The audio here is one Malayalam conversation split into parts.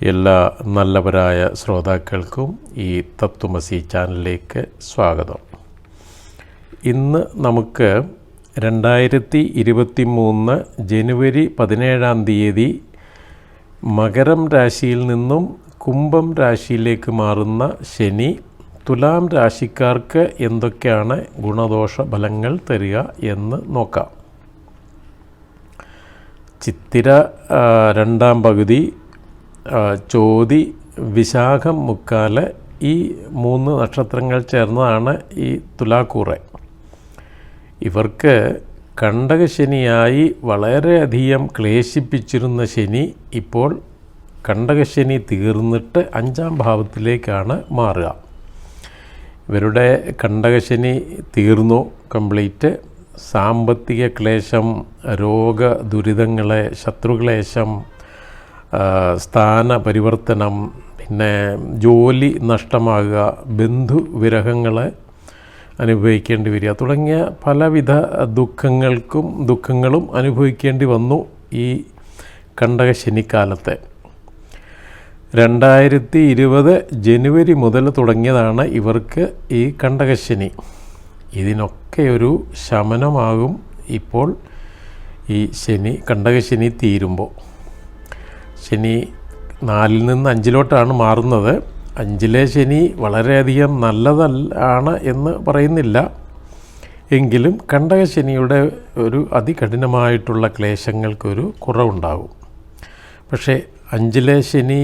എല്ലാ നല്ലവരായ ശ്രോതാക്കൾക്കും ഈ തത്വമസി ചാനലിലേക്ക് സ്വാഗതം. ഇന്ന് നമുക്ക് രണ്ടായിരത്തി ഇരുപത്തി മൂന്ന് ജനുവരി പതിനേഴാം തീയതി മകരം രാശിയിൽ നിന്നും കുംഭം രാശിയിലേക്ക് മാറുന്ന ശനി തുലാം രാശിക്കാർക്ക് എന്തൊക്കെയാണ് ഗുണദോഷ ഫലങ്ങൾ തരിക എന്ന് നോക്കാം. ചിത്തിര രണ്ടാം പകുതി ചോതി വിശാഖം മുക്കാൽ ഈ മൂന്ന് നക്ഷത്രങ്ങൾ ചേർന്നതാണ് ഈ തുലാക്കൂറ. ഇവർക്ക് കണ്ടകശനിയായി വളരെയധികം ക്ലേശിപ്പിച്ചിരുന്ന ശനി ഇപ്പോൾ കണ്ടകശനി തീർന്നിട്ട് അഞ്ചാം ഭാവത്തിലേക്കാണ് മാറുക. ഇവരുടെ കണ്ടകശനി തീർന്നു കംപ്ലീറ്റ്. സാമ്പത്തിക ക്ലേശം രോഗ ദുരിതങ്ങളെ ശത്രുക്ലേശം സ്ഥാന പരിവർത്തനം പിന്നെ ജോലി നഷ്ടമാകുക ബന്ധുവിരഹങ്ങളെ അനുഭവിക്കേണ്ടി വരിക തുടങ്ങിയ പലവിധ ദുഃഖങ്ങൾക്കും ദുഃഖങ്ങളും അനുഭവിക്കേണ്ടി വന്നു ഈ കണ്ടക ശനിക്കാലത്തെ രണ്ടായിരത്തി ഇരുപത് ജനുവരി മുതൽ തുടങ്ങിയതാണ് ഇവർക്ക് ഈ കണ്ടകശനി. ഇതിനൊക്കെ ഒരു ശമനമാകും ഇപ്പോൾ ഈ ശനി കണ്ടകശനി തീരുമ്പോൾ. ശനി നാലിൽ നിന്ന് അഞ്ചിലോട്ടാണ് മാറുന്നത്. അഞ്ചിലെ ശനി വളരെയധികം നല്ലതല്ലാണ് എന്ന് പറയുന്നില്ല. എങ്കിലും കണ്ടകശനിയുടെ ഒരു അതികഠിനമായിട്ടുള്ള ക്ലേശങ്ങൾക്കൊരു കുറവുണ്ടാകും. പക്ഷേ അഞ്ചിലെ ശനി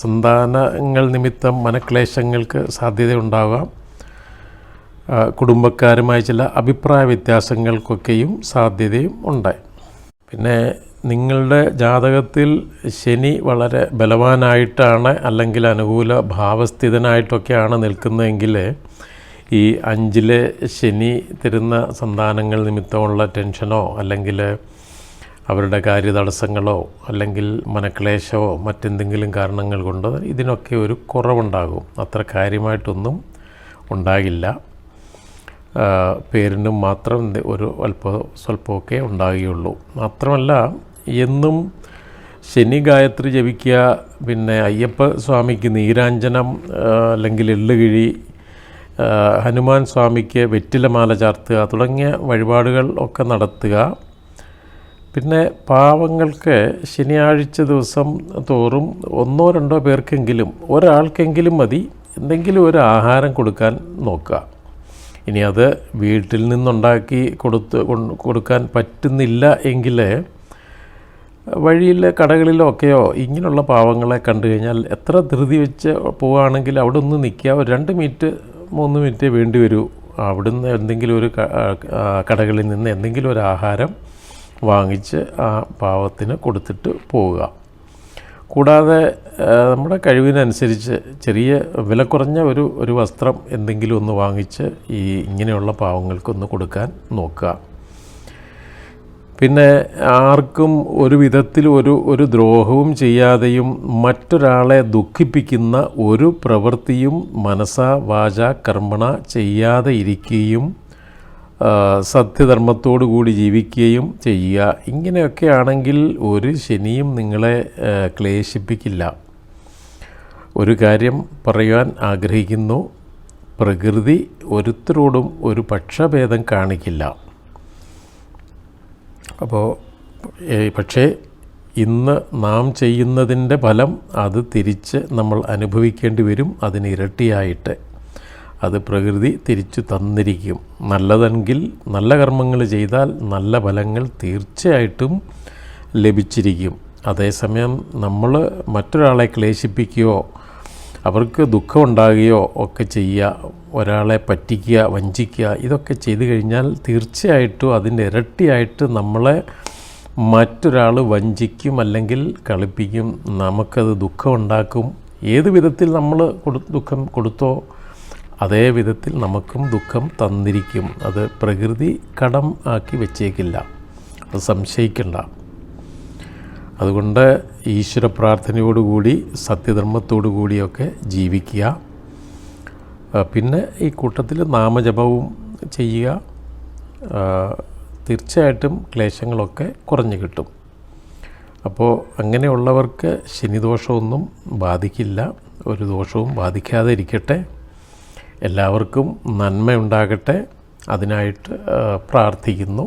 സന്താനങ്ങൾ നിമിത്തം മനക്ലേശങ്ങൾക്ക് സാധ്യതയുണ്ടാകാം. കുടുംബക്കാരുമായി ചില അഭിപ്രായ വ്യത്യാസങ്ങൾക്കൊക്കെയും സാധ്യതയും ഉണ്ട്. പിന്നെ നിങ്ങളുടെ ജാതകത്തിൽ ശനി വളരെ ബലവാനായിട്ടാണ് അല്ലെങ്കിൽ അനുകൂല ഭാവസ്ഥിതനായിട്ടൊക്കെയാണ് നിൽക്കുന്നതെങ്കിൽ ഈ അഞ്ചിലെ ശനി തരുന്ന സന്താനങ്ങൾ നിമിത്തമുള്ള ടെൻഷനോ അല്ലെങ്കിൽ അവരുടെ കാര്യതടസ്സങ്ങളോ അല്ലെങ്കിൽ മനക്ലേശമോ മറ്റെന്തെങ്കിലും കാരണങ്ങൾ കൊണ്ട് ഇതിനൊക്കെ ഒരു കുറവുണ്ടാകും. അത്ര കാര്യമായിട്ടൊന്നും ഉണ്ടാകില്ല. പേരിനും മാത്രം ഒരു അല്പ സ്വല്പമൊക്കെ ഉണ്ടാകുകയുള്ളൂ. മാത്രമല്ല എന്നും ശനി ഗായത്രി ജപിക്കുക പിന്നെ അയ്യപ്പ സ്വാമിക്ക് നീരാഞ്ജനം അല്ലെങ്കിൽ എള്ളുകിഴി ഹനുമാൻ സ്വാമിക്ക് വെറ്റിലമാല ചാർത്തുക തുടങ്ങിയ വഴിപാടുകൾ ഒക്കെ നടത്തുക. പിന്നെ പാവങ്ങൾക്ക് ശനിയാഴ്ച ദിവസം തോറും ഒന്നോ രണ്ടോ പേർക്കെങ്കിലും ഒരാൾക്കെങ്കിലും മതി എന്തെങ്കിലും ഒരു ആഹാരം കൊടുക്കാൻ നോക്കുക. ഇനി അത് വീട്ടിൽ നിന്നുണ്ടാക്കി കൊടുത്ത് കൊടുക്കാൻ പറ്റുന്നില്ല എങ്കിൽ വഴിയിലെ കടകളിലോ ഒക്കെയോ ഇങ്ങനെയുള്ള പാവങ്ങളെ കണ്ടു കഴിഞ്ഞാൽ എത്ര ധൃതി വെച്ച് പോവുകയാണെങ്കിൽ അവിടെ ഒന്ന് നിൽക്കുക. ഒരു രണ്ട് മിനിറ്റ് മൂന്ന് മിനിറ്റ് വേണ്ടി വരൂ. അവിടുന്ന് എന്തെങ്കിലും ഒരു കടകളിൽ നിന്ന് എന്തെങ്കിലും ഒരു ആഹാരം വാങ്ങിച്ച് ആ പാവത്തിന് കൊടുത്തിട്ട് പോവുക. കൂടാതെ നമ്മുടെ കഴിവിനനുസരിച്ച് ചെറിയ വില കുറഞ്ഞ ഒരു ഒരു വസ്ത്രം എന്തെങ്കിലും ഒന്ന് വാങ്ങിച്ച് ഈ ഇങ്ങനെയുള്ള പാവങ്ങൾക്കൊന്ന് കൊടുക്കാൻ നോക്കുക. പിന്നെ ആർക്കും ഒരു വിധത്തിൽ ഒരു ഒരു ദ്രോഹവും ചെയ്യാതെയും മറ്റൊരാളെ ദുഃഖിപ്പിക്കുന്ന ഒരു പ്രവൃത്തിയും മനസ വാച കർമ്മണ ചെയ്യാതെ ഇരിക്കുകയും സത്യധർമ്മത്തോടു കൂടി ജീവിക്കുകയും ചെയ്യുക. ഇങ്ങനെയൊക്കെ ആണെങ്കിൽ ഒരു ശനിയും നിങ്ങളെ ക്ലേശിപ്പിക്കില്ല. ഒരു കാര്യം പറയുവാൻ ആഗ്രഹിക്കുന്നു. പ്രകൃതി ഒരുത്തരോടും ഒരു പക്ഷഭേദം കാണിക്കില്ല. അപ്പോൾ പക്ഷേ ഇന്ന് നാം ചെയ്യുന്നതിന്റെ ഫലം അത് തിരിച്ച് നമ്മൾ അനുഭവിക്കേണ്ടി വരും അതിന് ഇരട്ടിയായിട്ട്. അത് പ്രകൃതി തിരിച്ചു തന്നിരിക്കും. നല്ലതെങ്കിൽ നല്ല കർമ്മങ്ങൾ ചെയ്താൽ നല്ല ഫലങ്ങൾ തീർച്ചയായിട്ടും ലഭിച്ചിരിക്കും. അതേസമയം നമ്മൾ മറ്റൊരാളെ ക്ലേശിപ്പിക്കുകയോ അവർക്ക് ദുഃഖമുണ്ടാകുകയോ ഒക്കെ ചെയ്യുക ഒരാളെ പറ്റിക്കുക വഞ്ചിക്കുക ഇതൊക്കെ ചെയ്തു കഴിഞ്ഞാൽ തീർച്ചയായിട്ടും അതിന്റെ ഇരട്ടിയായിട്ട് നമ്മളെ മറ്റൊരാൾ വഞ്ചിക്കും അല്ലെങ്കിൽ കളിപ്പിക്കും. നമുക്കത് ദുഃഖമുണ്ടാക്കും. ഏത് വിധത്തിൽ നമ്മൾ കൊടു ദുഃഖം കൊടുത്തോ അതേ വിധത്തിൽ നമുക്കും ദുഃഖം തന്നിരിക്കും. അത് പ്രകൃതി കടം ആക്കി വെച്ചേക്കില്ല. അത് സംശയിക്കണ്ട. അതുകൊണ്ട് ഈശ്വര പ്രാർത്ഥനയോടുകൂടി സത്യധർമ്മത്തോടു കൂടിയൊക്കെ ജീവിക്കുക പിന്നെ ഈ കൂട്ടത്തിൽ നാമജപവും ചെയ്യുക. തീർച്ചയായിട്ടും ക്ലേശങ്ങളൊക്കെ കുറഞ്ഞു കിട്ടും. അപ്പോൾ അങ്ങനെയുള്ളവർക്ക് ശനിദോഷമൊന്നും ബാധിക്കില്ല. ഒരു ദോഷവും ബാധിക്കാതെ ഇരിക്കട്ടെ. എല്ലാവർക്കും നന്മയുണ്ടാകട്ടെ. അതിനായിട്ട് പ്രാർത്ഥിക്കുന്നു.